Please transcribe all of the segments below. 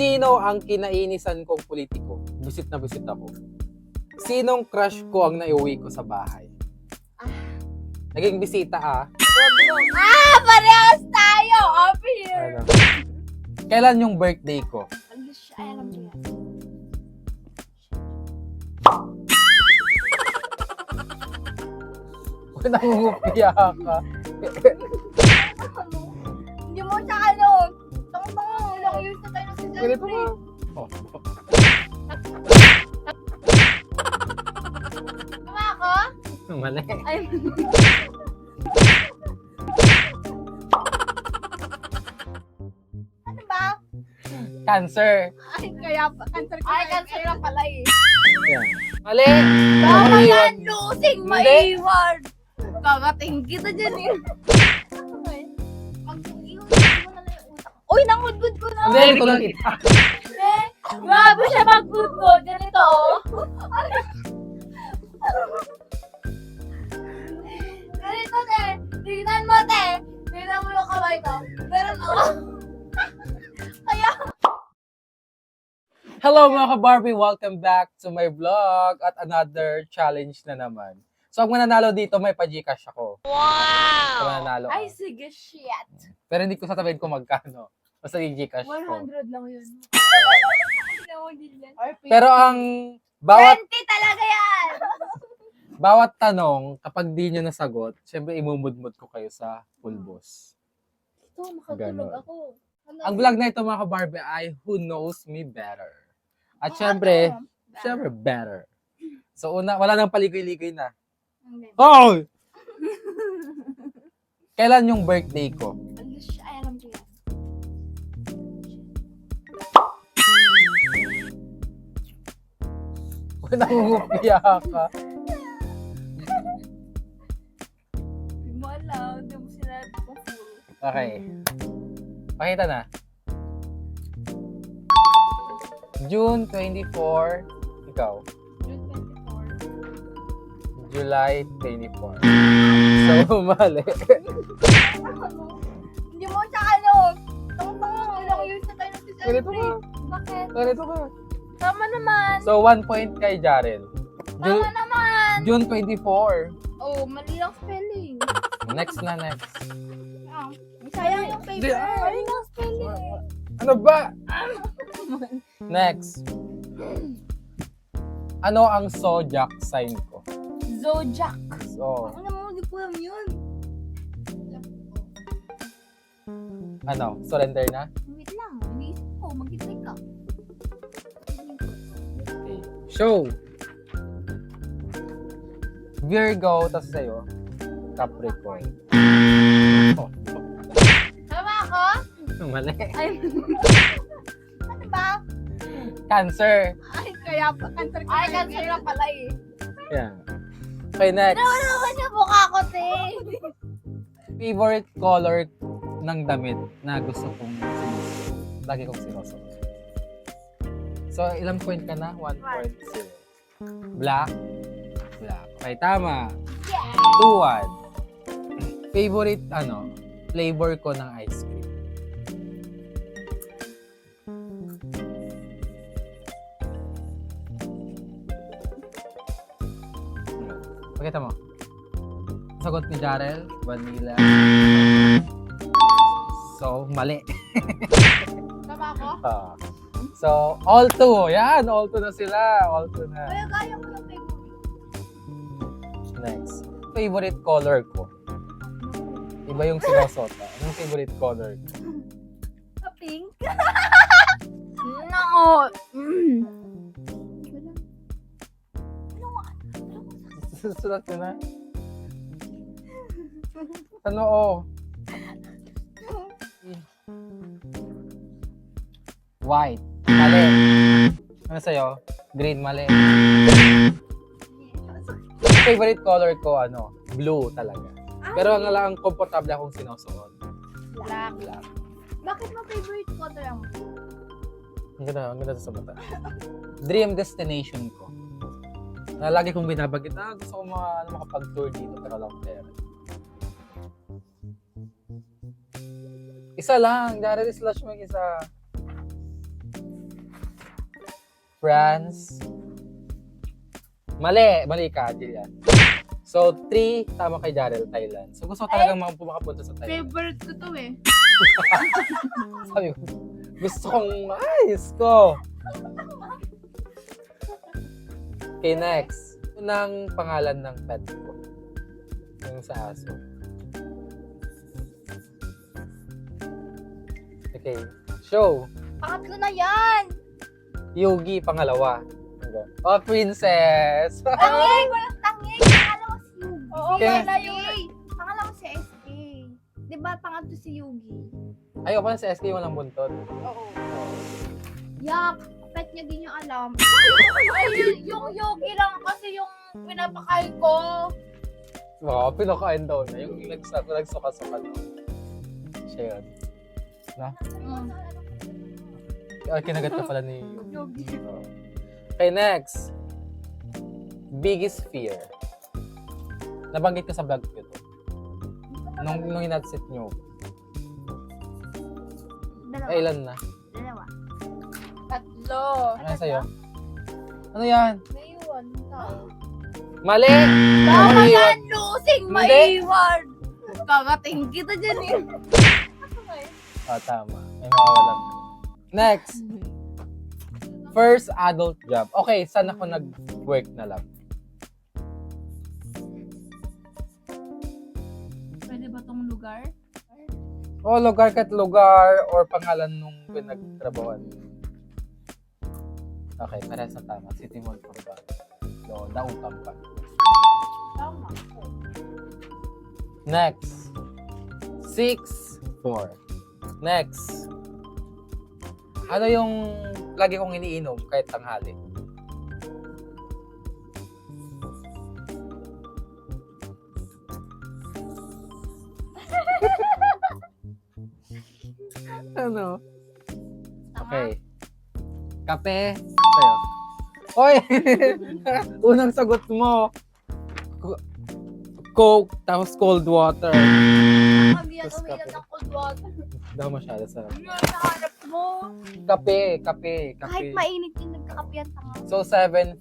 Sino ang kinainisan kong politiko? Bisit na bisit ako. Sinong crush ko ang naiuwi ko sa bahay? Naging bisita ah. Ah! Parehas tayo! Up here! Ano? Kailan yung birthday ko? Ano siya? Ay, alam mo yan. Nangungupya ka. Hindi mo siya ano. Ilang years na tayo Ganito nag-celebrate. ba? Oh. Tama ako? Mali. Ay. ano ba? Cancer. Ay, kaya pa. Cancer ka Ay, cancer na pala eh. Yan. Mali. Tama yan, losing maiwan. Kakating kita dyan eh. Nangudgud ko na. Hindi, ko lang kita. Eh, grabe siya mag-good Ganito, oh. Ganito, te. Tingnan mo, te. Tingnan mo yung kamay ko. Meron ako. Kaya, Hello mga ka-Barbie! Welcome back to my vlog at another challenge na naman. So, ang mananalo dito, may pa-Gcash ako. Wow! So, mananalo ay, sige, shit. Pero hindi ko sasabihin kung magkano. Basta yung Gcash ko. 100 lang yun. Pero ang bawat 20 talaga yan! bawat tanong, kapag di nyo nasagot, syempre imumudmud ko kayo sa pulbos. Ito, makatulog Ganon. ako. Ano? Ang vlog na ito mga ka-Barbie ay Who Knows Me Better. At syempre, syempre better. So una, wala nang paligoy-ligoy na. Oh! Kailan yung birthday ko? Nangungupya ka. Hindi mo alam. Hindi mo sinabi ko full. Okay. Pakita na. June 24, ikaw. June 24. July 24. So, mali. Hindi mo siya ano. Tong-tong. Ilang years na tayo Ganito nag-celebrate. ka. Bakit? Ganito ka. Tama naman. So, one point kay Jaren. Tama Ju- naman. June 24. Oh, mali lang spelling. Next na next. Ah, Sayang yung paper. Di- ah. Mali lang spelling. Ano ba? Next. Ano ang zodiac sign ko? Zodiac. So, Ano mo, hindi ko alam yun. ano? Surrender na? Show! Virgo, tapos sa'yo, Capricorn. Oh, Tama ako? mali. Ay. ano ba? Cancer. Ay, kaya pa. Cancer ka. Ay, cancer na pala eh. Yan. Okay, next. Nawala ko sa mukha ko, te. Favorite color ng damit na gusto kong sinusuot. Lagi kong sinusuot. So, ilang point ka na? 1.0. Black? Black. Okay, tama. Yeah. 2-1. Favorite, ano, flavor ko ng ice cream. Pakita mo. Sagot ni Jarel, vanilla. So, mali. Tama ako? Ah. So, all two. Yan, all two na sila. All two na. Kaya kaya ko ng favorite. Next. Favorite color ko. Iba yung sinosota. Anong favorite color ko? Pink? no. Mm. Susulat ko na. Sa noo. White. Mali. Ano sa'yo? Green, mali. Favorite color ko, ano? Blue talaga. Pero ang ang komportable akong sinusuot. Black. Black. Bakit mo favorite color ang Ang ganda, ang ganda sa mata. Dream destination ko. Na lagi kong binabagit, ah, gusto ko mga, ano, makapag-tour dito, pero wala akong pera. Isa lang, Jared slash mag isa. France. Mali. Mali ka, Jillian. So, three, tama kay Jarel, Thailand. So, gusto ko talagang mga makapunta sa Thailand. Favorite ko to eh. Sabi ko, gusto kong, ay, Diyos ko. Okay, next. Unang pangalan ng pet ko. Yung sa aso. Okay. Show. Pangatlo na yan! Yugi, pangalawa. Oh, princess! Tangay! Walang tangay! Pangalawa si Yugi. Oo, Kaya- wala yung... Pangalawa si SK. Di ba pangatlo si Yugi? Ayoko na sa SK, walang buntot. Oo. Yak! Pet niya din yung alam. Ay, yung Yugi lang kasi yung pinapakain ko. Baka pinakain daw na. Yung nagsa- nagsuka-suka daw. Siya yun. Mm. Ay, kinagat ka pala ni Yugi. Oo. Okay, next. Biggest fear. Nabanggit ko sa vlog ko to. Nung, nung inadsit nyo. Dalawa. Ay, ilan na? Dalawa. Tatlo. Ano sa'yo? Ano yan? Naiwan ka. Mali! Tama yan, losing Hindi. maiwan. Kakating kita dyan eh. Ah, tama. May mawawalan. Next. First adult job. Okay, saan ako nag-work na lang? Pwede ba tong lugar? O, lugar kat lugar or pangalan nung pinagtrabawan. Okay, parehas na tama. City Mall for ba? So, nautang pa. Tama. Next. Six, four. Next. Ano yung lagi kong iniinom kahit tanghali? ano? Okay. Kape. Sa'yo. Hoy! Unang sagot mo. Co- Coke, tapos cold water. Kami yan, Tapos uminom kape. ng cold water. Daw masyado sarap. Ano yung nahanap mo? Kape, kape, kape. Kahit mainit yung nagkakapian tanga. So, 7-4.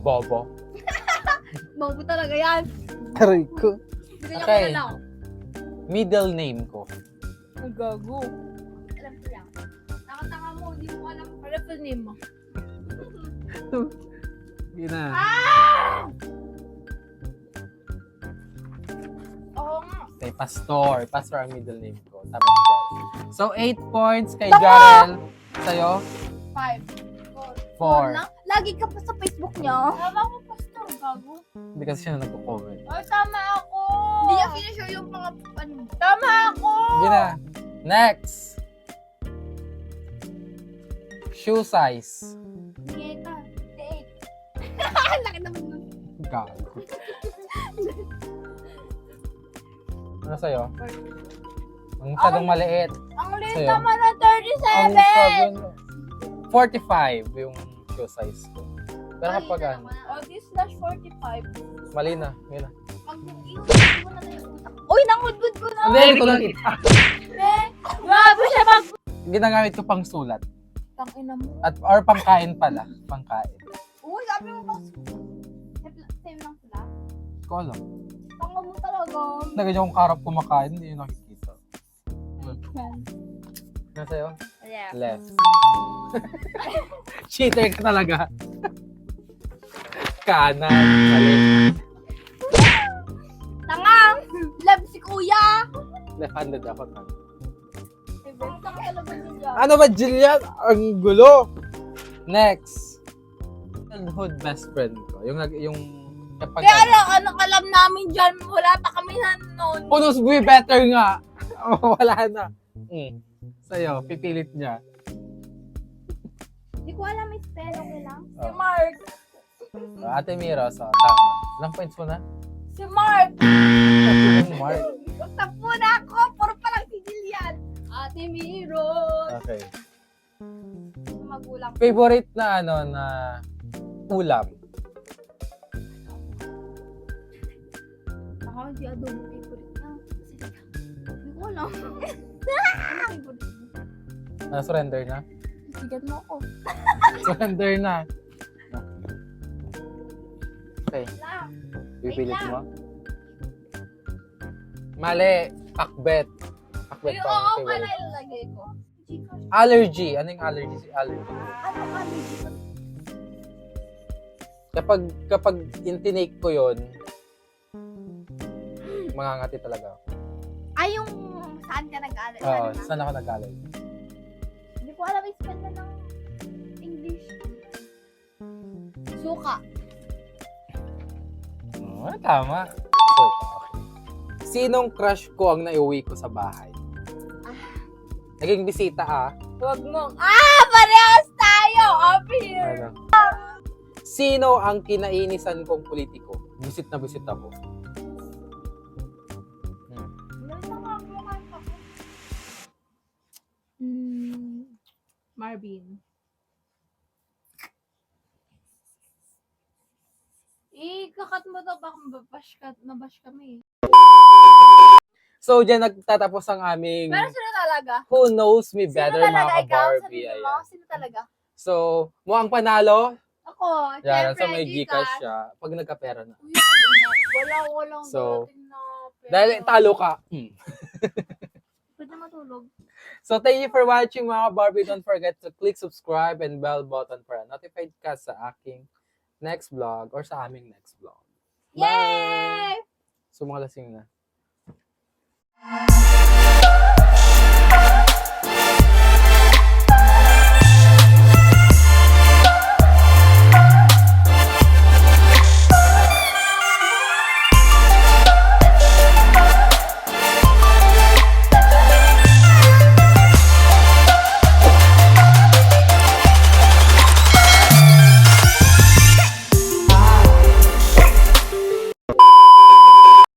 Bobo. Bobo talaga yan. Aray ko. Hindi niya Okay. Middle name ko. Ang gago. Alam ko lang. Nakatanga mo, hindi mo alam. Ano pa name mo? Yun na. Ah! Oo nga. Pastor. Pastor ang middle name ko. Tapos Jarel. So, 8 points kay Tama! Jarel. Sa'yo, Five. Four. 4. lang? Lagi ka pa sa Facebook niya. Tama ko, pastor. Gago. Hindi kasi siya na nagko-comment. Oh, tama ako. Hindi niya sinashow yung mga ano. Tama ako. Yun na. Next. Shoe size. Nieta. Eight. Laki naman nun. Gago. Ano sa'yo? Ang masyadong maliit. Ang liit Sa'yo? naman ng Ang 37. 7, 45 yung shoe size ko. Pero kapag ano, Oh, this slash 45. mali na. Yun na. Pag mo na yung utak. Uy, nangudgud ko na. Hindi, ito lang kita. Eh, Grabe siya mag... Ginagamit ko pang sulat. Tangina mo. At, or pangkain pala. Pangkain. Uy, sabi mo bang... Same- Same lang sila. Ko alam. Tanga mo talaga. Naganyan kong karap kumakain, hindi yun nakikita. Ano sa'yo? Yeah. Left. Cheater ka talaga. Kanan. Mali. Tangang! Love si kuya! Left-handed ako. Niya. Ano ba, Jillian? Ang gulo. Next. Childhood best friend ko. Yung, nag- yung, kapag, Kaya lang, anong alam namin dyan? Wala pa kami na noon. Punos be better nga. Oh, wala na. Mm. Sa'yo, pipilit niya. Hindi ko alam may spell, okay lang? Si Oh. Mark. So, Ate Mira, so, tama. Ilang points mo na? Si Mark. Yung Mark. Tapo na ako. Puro pa lang si Jillian. Ate Miro. Okay. Magulang. Favorite na ano na ulam? Ako, hindi adobo favorite niya. Hindi ko alam. Na surrender na? Sigat mo ako. Surrender na. Okay, lang. mo. Mali. Pakbet. Pakbet Ay, pa oo, ang pala ilalagay ko. Allergy. Ano yung allergy? Si allergy. Ano allergy? Kapag, kapag intinake ko yun, mangangati talaga ako. Ay, yung saan ka nag-allergy? Oo, Ano saan ako nag-allergy? Hindi ko alam yung spell na ng English. Suka. Oh, tama. So, okay. Sinong crush ko ang naiuwi ko sa bahay? Naging bisita ah. Huwag mong, ah, parehas tayo! Up here! Ano? Sino ang kinainisan kong politiko? Bisit na bisit ako. Marvin. Eh, kakat mo to, baka mabash, ka, mabash kami. So, dyan nagtatapos ang aming Pero sino talaga? Who Knows Me Sino Better talaga mga ikaw? Barbie. Sabihin mo, Ayan. sino talaga? So, mukhang panalo. Ako, Yan, syempre, sa may Gcash. Siya. Pag nagkapera na. Uy, wala, walang So, dating na pera. Dahil talo ka. Hmm. So, thank you for watching mga Barbie. Don't forget to click subscribe and bell button para notified ka sa aking next vlog or sa aming next vlog. Bye! Yay! So, mga lasing na.